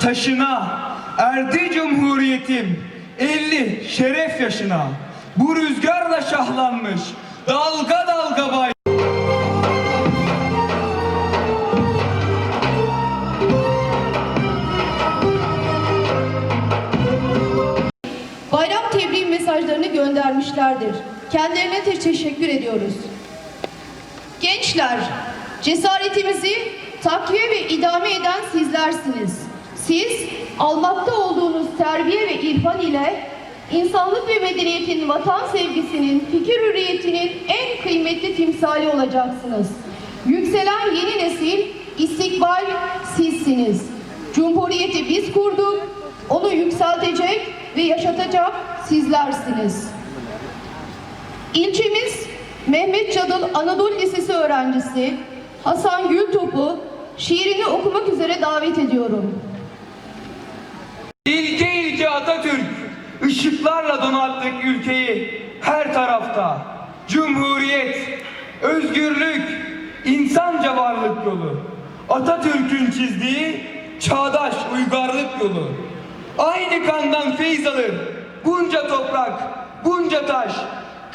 Taşına, erdi cumhuriyetim 50 şeref yaşına bu rüzgarla şahlanmış dalga dalga bay Bayram tebriği mesajlarını göndermişlerdir. Kendilerine te- teşekkür ediyoruz. Gençler, cesaretimizi takviye ve idame eden sizlersiniz. Siz almakta olduğunuz terbiye ve irfan ile insanlık ve medeniyetin, vatan sevgisinin, fikir hürriyetinin en kıymetli timsali olacaksınız. Yükselen yeni nesil, istikbal sizsiniz. Cumhuriyeti biz kurduk, onu yükseltecek ve yaşatacak sizlersiniz. İlçemiz Mehmet Cadıl Anadolu Lisesi öğrencisi Hasan Gültop'u şiirini okumak üzere davet ediyorum. İlke ilke Atatürk ışıklarla donattık ülkeyi her tarafta. Cumhuriyet, özgürlük, insanca varlık yolu. Atatürk'ün çizdiği çağdaş uygarlık yolu. Aynı kandan feyz alır bunca toprak, bunca taş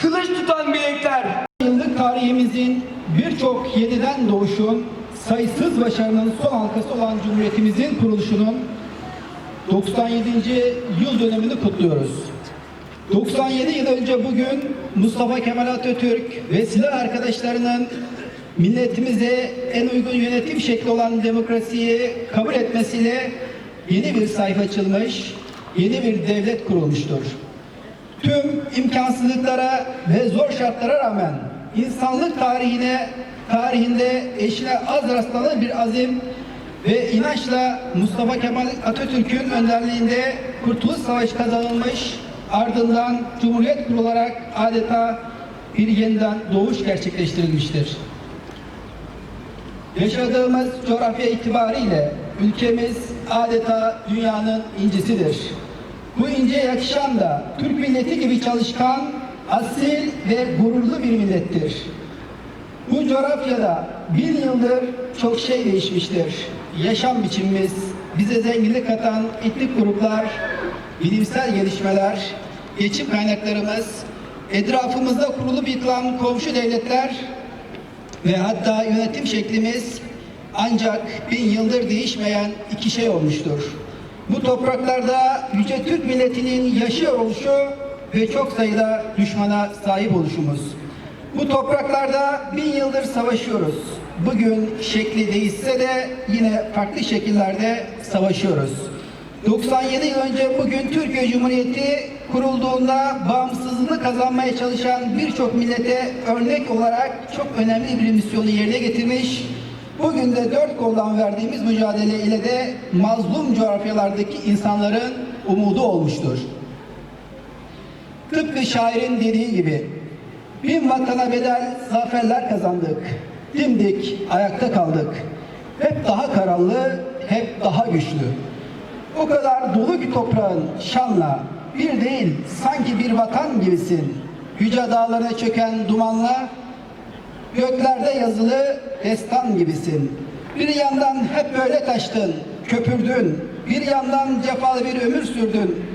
Kılıç tutan bilekler. Yıllık tarihimizin birçok yeniden doğuşun, sayısız başarının son halkası olan Cumhuriyetimizin kuruluşunun 97. yıl dönümünü kutluyoruz. 97 yıl önce bugün Mustafa Kemal Atatürk ve silah arkadaşlarının milletimize en uygun yönetim şekli olan demokrasiyi kabul etmesiyle yeni bir sayfa açılmış, yeni bir devlet kurulmuştur. Tüm imkansızlıklara ve zor şartlara rağmen insanlık tarihine tarihinde eşine az rastlanan bir azim ve inançla Mustafa Kemal Atatürk'ün önderliğinde Kurtuluş Savaşı kazanılmış, ardından Cumhuriyet kurularak adeta bir yeniden doğuş gerçekleştirilmiştir. Yaşadığımız coğrafya itibariyle ülkemiz adeta dünyanın incisidir. Bu inceye yakışan da Türk milleti gibi çalışkan, asil ve gururlu bir millettir. Bu coğrafyada bin yıldır çok şey değişmiştir. Yaşam biçimimiz, bize zenginlik katan etnik gruplar, bilimsel gelişmeler, geçim kaynaklarımız, etrafımızda kurulu yıkılan komşu devletler ve hatta yönetim şeklimiz ancak bin yıldır değişmeyen iki şey olmuştur. Bu topraklarda Yüce Türk milletinin yaşıyor oluşu ve çok sayıda düşmana sahip oluşumuz. Bu topraklarda bin yıldır savaşıyoruz. Bugün şekli değişse de yine farklı şekillerde savaşıyoruz. 97 yıl önce bugün Türkiye Cumhuriyeti kurulduğunda bağımsızlığını kazanmaya çalışan birçok millete örnek olarak çok önemli bir misyonu yerine getirmiş. Bugün de dört koldan verdiğimiz mücadele ile de mazlum coğrafyalardaki insanların umudu olmuştur. Tıpkı şairin dediği gibi bin vatana bedel zaferler kazandık. Dimdik ayakta kaldık. Hep daha kararlı, hep daha güçlü. O kadar dolu ki toprağın şanla bir değil sanki bir vatan gibisin. Yüce dağlara çöken dumanla göklerde yazılı destan gibisin. Bir yandan hep böyle taştın, köpürdün. Bir yandan cefalı bir ömür sürdün.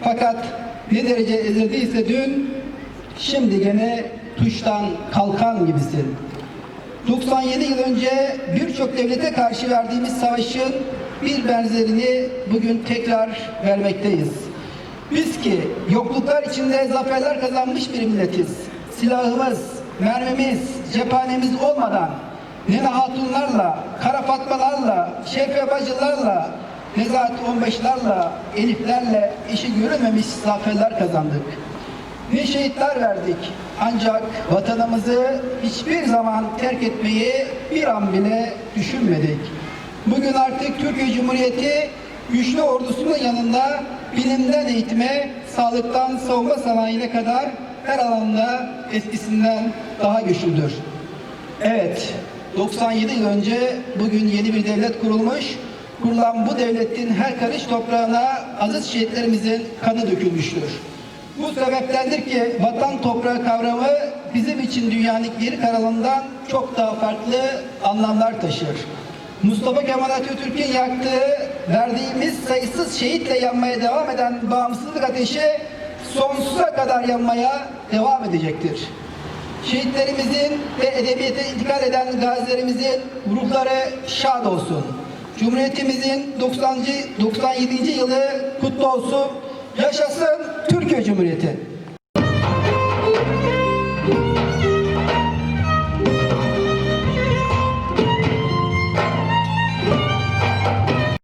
Fakat ne derece ezildiyse dün, şimdi gene tuştan kalkan gibisin. 97 yıl önce birçok devlete karşı verdiğimiz savaşın bir benzerini bugün tekrar vermekteyiz. Biz ki yokluklar içinde zaferler kazanmış bir milletiz. Silahımız, mermimiz, cephanemiz olmadan Nene Hatunlarla, Kara Fatmalarla, Şefe Bacılarla, Nezahat 15'larla, Eliflerle işi görülmemiş zaferler kazandık. Ne şehitler verdik ancak vatanımızı hiçbir zaman terk etmeyi bir an bile düşünmedik. Bugün artık Türkiye Cumhuriyeti güçlü ordusunun yanında bilimden eğitime, sağlıktan savunma sanayine kadar her alanda eskisinden daha güçlüdür. Evet, 97 yıl önce bugün yeni bir devlet kurulmuş. Kurulan bu devletin her karış toprağına aziz şehitlerimizin kanı dökülmüştür. Bu sebeptendir ki vatan toprağı kavramı bizim için dünyanın geri kalanından çok daha farklı anlamlar taşır. Mustafa Kemal Atatürk'ün yaktığı verdiğimiz sayısız şehitle yanmaya devam eden bağımsızlık ateşi sonsuza kadar yanmaya devam edecektir. Şehitlerimizin ve edebiyete intikal eden gazilerimizin ruhları şad olsun. Cumhuriyetimizin 90. 97. yılı kutlu olsun. Yaşasın Türkiye Cumhuriyeti.